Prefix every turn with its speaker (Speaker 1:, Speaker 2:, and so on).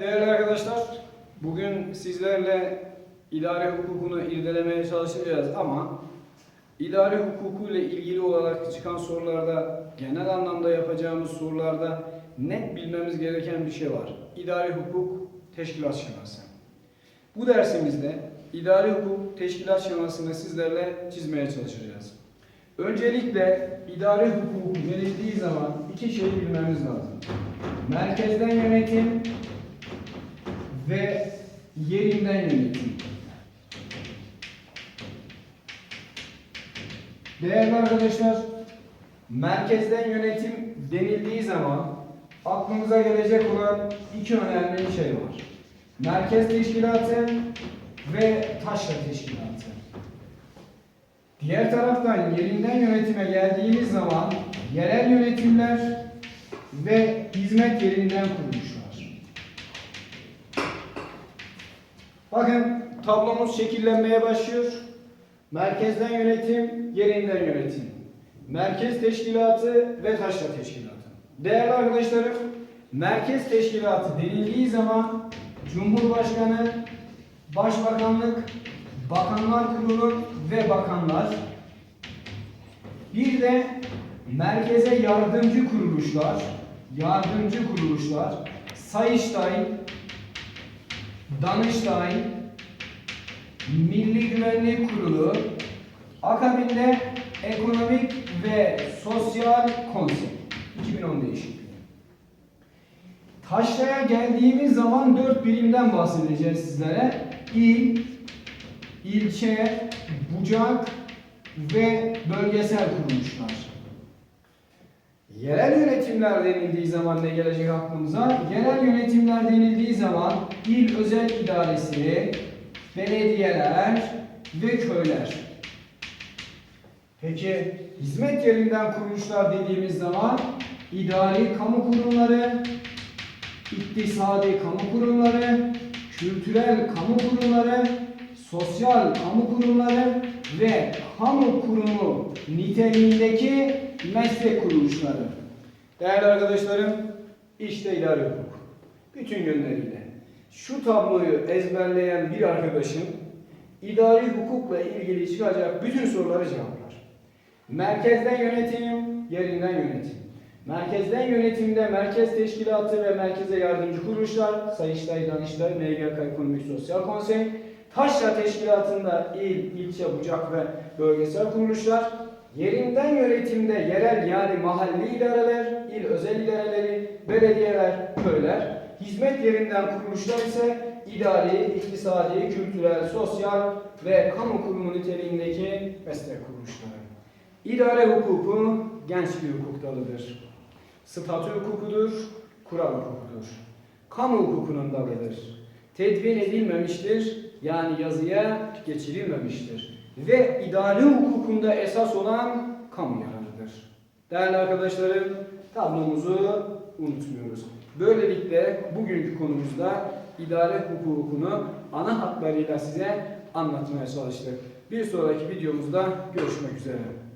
Speaker 1: Değerli arkadaşlar, bugün sizlerle idare hukukunu irdelemeye çalışacağız ama idare hukuku ile ilgili olarak çıkan sorularda, genel anlamda yapacağımız sorularda net bilmemiz gereken bir şey var. İdari hukuk teşkilat şeması. Bu dersimizde idari hukuk teşkilat şemasını sizlerle çizmeye çalışacağız. Öncelikle idari hukuk denildiği zaman iki şey bilmemiz lazım. Merkezden yönetim ve yerinden yönetim. Değerli arkadaşlar, merkezden yönetim denildiği zaman aklımıza gelecek olan iki önemli şey var. Merkez teşkilatı ve taşra teşkilatı. Diğer taraftan yerinden yönetime geldiğimiz zaman yerel yönetimler ve hizmet yerinden kuruluşlar. Bakın tablomuz şekillenmeye başlıyor. Merkezden yönetim, yerinden yönetim. Merkez teşkilatı ve taşra teşkilatı. Değerli arkadaşlarım, merkez teşkilatı denildiği zaman Cumhurbaşkanı, Başbakanlık, Bakanlar Kurulu ve bakanlar bir de merkeze yardımcı kuruluşlar, yardımcı kuruluşlar, Sayıştay, Danıştay, Milli Güvenlik Kurulu, akabinde Ekonomik ve Sosyal Konsey 2010 değişikliği. Taşraya geldiğimiz zaman dört birimden bahsedeceğiz sizlere. İl, ilçe, bucak ve bölgesel kuruluşlar. Yerel yönetimler denildiği zaman ne gelecek aklımıza? Yerel yönetimler denildiği zaman il özel idaresi, belediyeler ve köyler. Peki hizmet yerinden kuruluşlar dediğimiz zaman idari kamu kurumları, iktisadi kamu kurumları, kültürel kamu kurumları, sosyal kamu kurumları ve kamu kurumu niteliğindeki meslek kuruluşları. Değerli arkadaşlarım, işte idari hukuk. Bütün yönleriyle. Şu tabloyu ezberleyen bir arkadaşın idari hukukla ilgili çıkacak bütün soruları cevaplar. Merkezden yönetim, yerinden yönetim. Merkezden yönetimde merkez teşkilatı ve merkeze yardımcı kuruluşlar, Sayıştay, Danıştay, MGK Ekonomik Sosyal Konsey, Taşra Teşkilatı'nda il, ilçe, bucak ve bölgesel kuruluşlar, yerinden yönetimde yerel yani mahalli idareler, il özel idareleri, belediyeler, köyler, hizmet yerinden kuruluşlar ise idari, iktisadi, kültürel, sosyal ve kamu kurumu niteliğindeki meslek kuruluşları. İdare hukuku genç bir hukuk dalıdır. Statü hukukudur, kural hukukudur. Kamu hukukunun dalıdır. Tedvin edilmemiştir, yani yazıya geçirilmemiştir. Ve idare hukukunda esas olan kamu yararıdır. Değerli arkadaşlarım, tablomuzu unutmuyoruz. Böylelikle bugünkü konumuzda idare hukukunu ana hatlarıyla size anlatmaya çalıştık. Bir sonraki videomuzda görüşmek üzere.